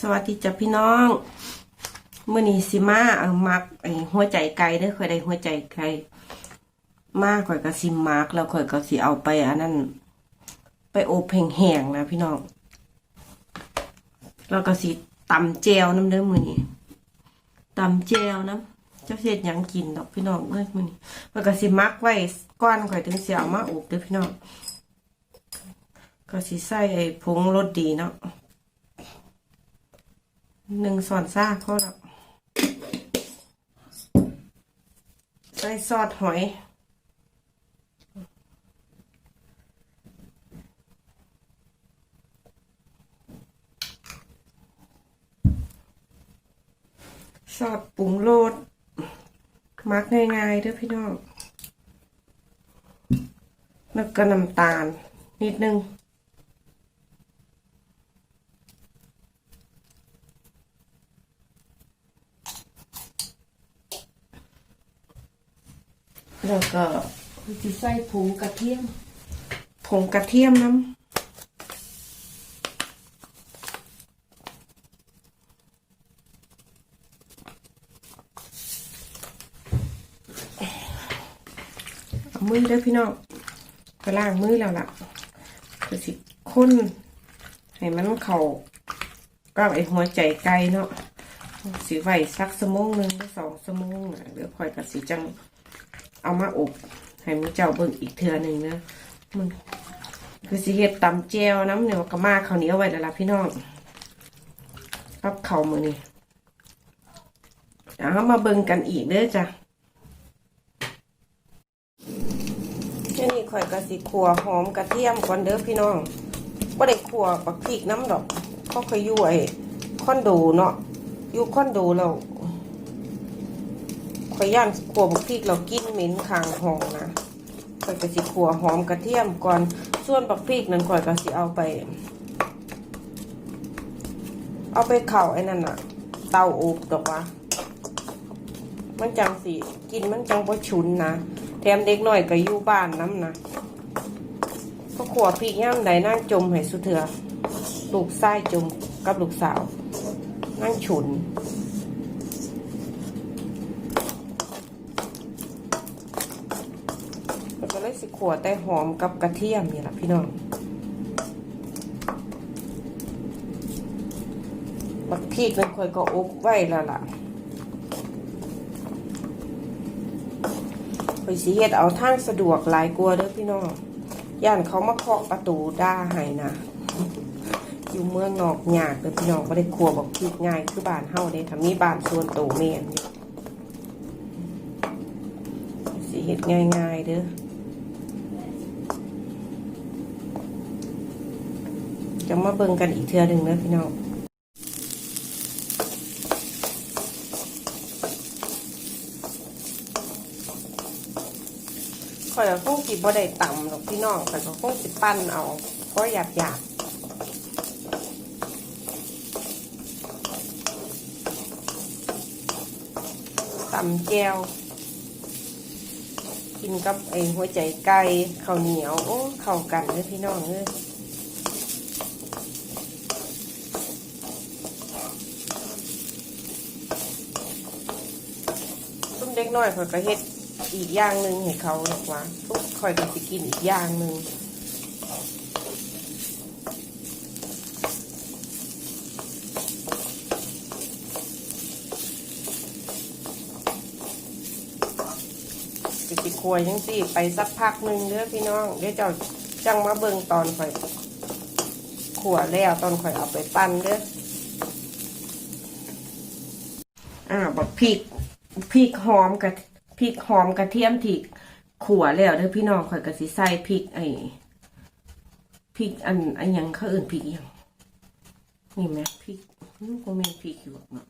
สวัสดีจ้ะพี่น้องเมื่อนี้สิมาเอามักไอ้หัวใจไก่เด้อข่อยได้หัวใจไก่มากข่อยก็สิมักแล้วข่อยก็สิเอาไปอันนั้นไปอบแห้งๆนะพี่น้องแล้วก็สิตำแจวน้ำเด้อมือนี้ตำแจวน้ำเจ้าเสียดยังกินดอกพี่น้องเอ้ยมื้อนี้แล้วก็สิมักไว้ก้อนข่อยถึงสิเอามาอบเด้อพี่น้องก็สิใส่ไอ้ผงรสดีเนาะ หนึ่งส่วนซ่าก็แล้วใส่ซอสหอย ซอสปรุงโรสมักง่ายๆด้วยพี่น้อง แล้วก็น้ำตาลนิดนึง แล้วก็จะใส่ผงกระเทียม ผงกระเทียมน้ำเอามือเด้อพี่น้องก็ล้างมือแล้วล่ะคือสิข้นให้มันเข่าก็ไอหัวใจไก่เนาะสิไว้สักสมงหนึ่งหรือสองสมงน่ะเดี๋ยวคอยกับสิจัง เอามาอบให้มือเจ้าเบิ่งอีกเทือหนึ่งนะมันคือสิเฮ็ดตำแจวน้ำเนี่ยก็มาข้าวเหนียวไว้แล้วล่ะพี่น้องรับข้าวมือนี่เอามาเบิ่งกันอีกเด้อจ้ะแค่นี้ข่อยก็สิขัวหอมกระเทียมก่อนเด้อพี่น้องบ่ได้ขัวปักพริกน้ำดอกเขาเคยอยู่ไอ้คอนโดเนาะอยู่คอนโดแล้ว ข่อยย่างขัวบักพริกเรากินเหม็นคางหองนะข่อยก็สิขัวหอมกระเทียมก่อนส่วนบักพริกนั้นข่อยก็สิเอาไป เอาไปเข่าไอ้นั่นน่ะเตาอบดอกวะมันจังสิกินมันจังบ่ฉุนนะแถมเด็กหน้อยก็อยู่บ้านน้ำนะก็ขัวพริกย่ามใดนั่งจมให้สุเถือลูกไส้จมกับลูกสาว นั่งฉุน แล้วก็เลยสิ ขัวแต่หอมกับกระเทียมนี่แหละพี่น้องบักพริกนั่นค่อยก็อบไว้แล้วล่ะไปสิเฮ็ดเอาทางสะดวกหลายกลัวเด้อพี่น้อง ย่านเขามาเคาะประตูด่าให้นะอยู่เมืองนอกยากเด้อพี่น้องบ่ได้ครัวบักพริกง่ายคือบ้านเฮาเด้ทำนี้บ้านส่วนโตแม่นนี่สิเฮ็ดง่ายๆเด้อ จะมาเบิ่งกันอีกเทือหนึ่งนะพี่น้องข่อยก็คงสิบ่ได้ต่ำหรอกพี่น้องข่อยก็คงสิปั้นเอาเพราะหยาบหยาบต่ำแจวกินกับไอ้หัวใจไก่ข้าวเหนียว โอ้เข้ากันเลยพี่น้องเอ้ย ซุ่มเด็ กน้อยข่อยก็เฮ็ดอีกอย่างหนึ่งให้เขาหรอกว่าทุกข่อยก็สิกินอีกอย่างหนึ่งจะสิควยยังสิไปสักพักหนึ่งเด้อพี่น้องเดี๋ยวเจ้าจังมาเบิ่งตอนข่อยขัวแล้วตอนข่อยเอาไปปั้นเด้ออ่าบักพริก พริกหอมกับพริกหอมกระเทียมที่ขัวแล้วเด้อพี่น้องข่อยก็สิใส่พริกไอ้พริกอันอันยังเขาอื่นพริกยังนี่ไหมพริกมันก็มีพริกอยู่เนาะ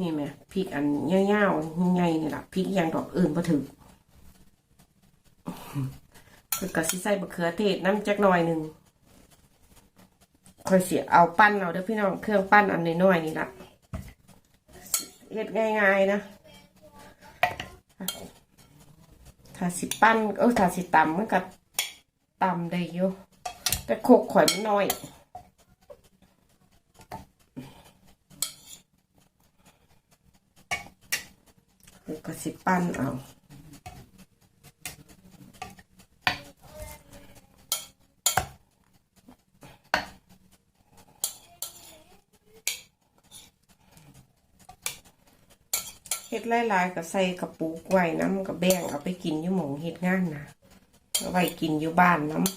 นี่ไหมพริกอันยาวๆใหญ่ๆนี่แหละพริกยังดอกอื่นบ่ถึงข่อยก็สิใส่บะเขือเทศน้ำจักหน่อยหนึ่งข่อยเสิเอาปั้นเอาเด้อพี่น้องเครื่องปั้นอันน้อยๆนี่ละเฮ็ดง่ายๆนะ ถ้าสิปั้นเออถ้าสิตำมันก็ตำได้อยู่แต่โคกข่อยมันน้อยก็สิปั้นเอา เฮ็ดหลายๆก็ใส่กระปุกไว้น้ำกับแบ่งเอาไปกินอยู่หมองเฮ็ดงานนะเอาไว้กินอยู่บ้านน้ำ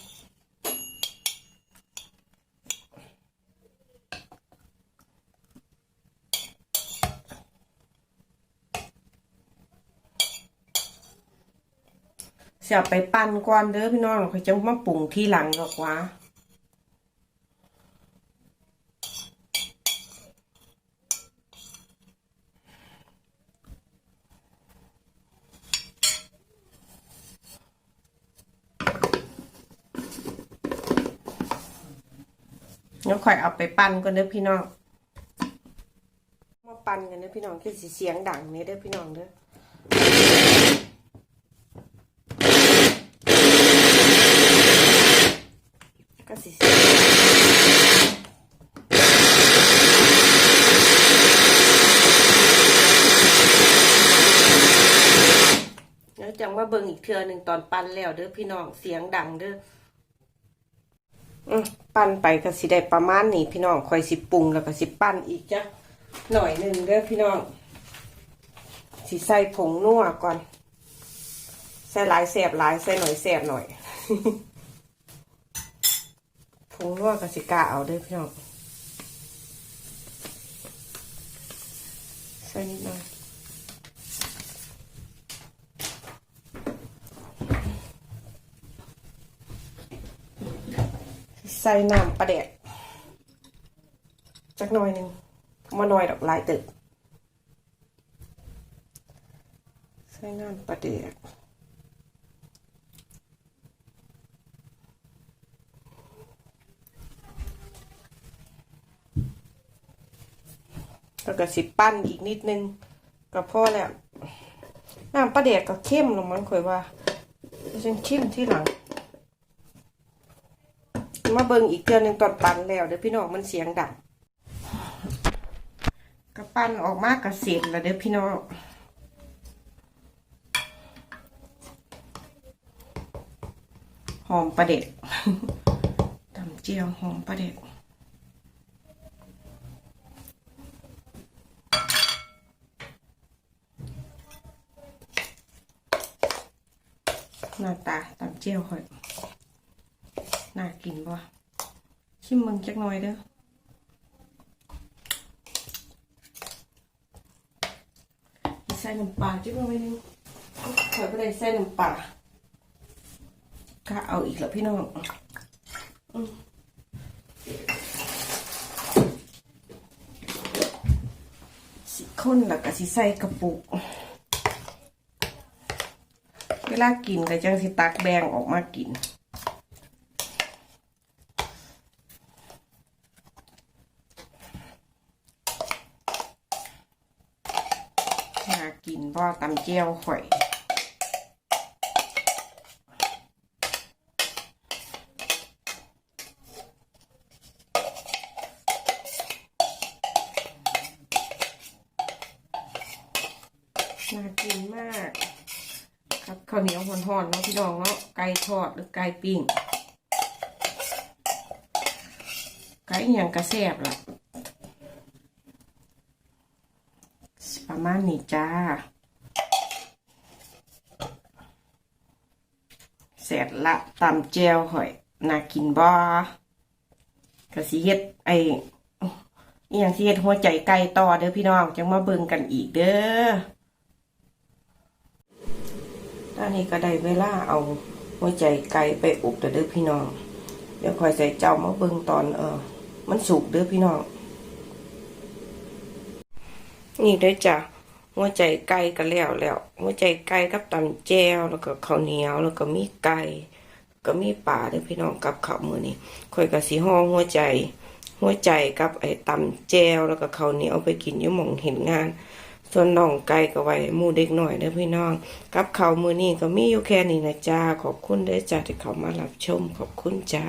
เสียไปปั้นก่อนเด้อพี่น้องเขาจะมาปรุงที่หลังหรอกวะ เดี๋ยวค่อยเอาไปปั้นกันเด้อพี่น้อง มาปั้นกันเด้อพี่น้องคือสิเสียงดังเนี่ยเด้อพี่น้องเด้อก็สิเสียงเดี๋ยวจังว่าเบิ่งอีกเทือหนึ่งตอนปั้นแล้วเด้อพี่น้องเสียงดังเด้อ ปั้นไปก็สิได้ประมาณนี้พี่น้องคอยสิปรุงแล้วก็สิปั้นอีกจ้ะหน่อยหนึ่งเด้อพี่น้อง สิใส่ผงนัวก่อน ใส่หลายแสบหลายใส่หน่อยแสบหน่อยผงนัวก็สิกาเอาเด้อพี่น้องใส่นิดหน่อย ใส่น้ำปลาแดกจักหน่อยหนึ่งมาหน่อยดอกลายตึกใส่น้ำปลาแดกแล้วก็สิปั้นอีกนิดนึงก็พอแล้วน้ำปลาแดกก็เข้มลงมันค่อยว่าฉันชิมที่หลัง มาเบิ่งอีกเทื่อหนึงตอนปั้นแล้วเดี๋ยวพี่น้องมันเสียงดังกระปั้นออกมากกระเสร็จแล้วเดี๋ยวพี่น้องหอมประเด็ดตำเจียวหอมประเด็ดหน้าตาตำเจียวค่อย น่ากินบ่ชิมมึงจักหน่อยเด้อใส่น้ำปลาจักหน่อยหนึงข่อยบ่ได้ใส่น้ำปลาก็เอาอีกแล้วพี่น้องอสิคนแล้วก็สิใส่กระปุก เวลากินก็จังสิตักแบงออกมากินากินบ่ตำเจียวข่อย น่ากินมาก ครับข้าวเหนียวห่อนๆเนาะพี่น้องเนาะไก่ทอดหรือไก่ปิ้งไก่อย่างกระแซบล่ะ ประ มาณนี้จ้าเสร็จละตำเจลหอยน่ากินบ่กระสิเฮ็ดไอ้อย่างสิเฮ็ดหัวใจไก่ต่อเด้อพี่น้องจังมาเบิ่งกันอีกเด้อตอนนี้ก็ได้เวลาเอาหัวใจไก่ไปอบเด้อพี่น้อง เดี๋ยวคอยใส่เจ้ามาเบิ่งตอนเออ มันสุกเด้อพี่น้อง นี่เด้อจ้ะ หัวใจไก่ก็แล้วแล้วหัวใจไก่กับตำแจวแล้วก็ข้าวเหนียวแล้วก็มีไก่ก็มีปลาเด้อพี่น้องกับข้าวมือนี้ข่อยก็สิห่องหัวใจ หัวใจกับไอ้ตำแจวแล้วก็ข้าวเหนียวไปกินอยู่หม่องเห็นงาน ส่วนน้องไก่ก็ไว้มูเด็กหน่อยเด้อพี่น้อง กับข้าวมือนี้ก็มีอยู่แค่นี้นะจ้าขอบคุณเด้อจ้าที่เขามารับชมขอบคุณจ้า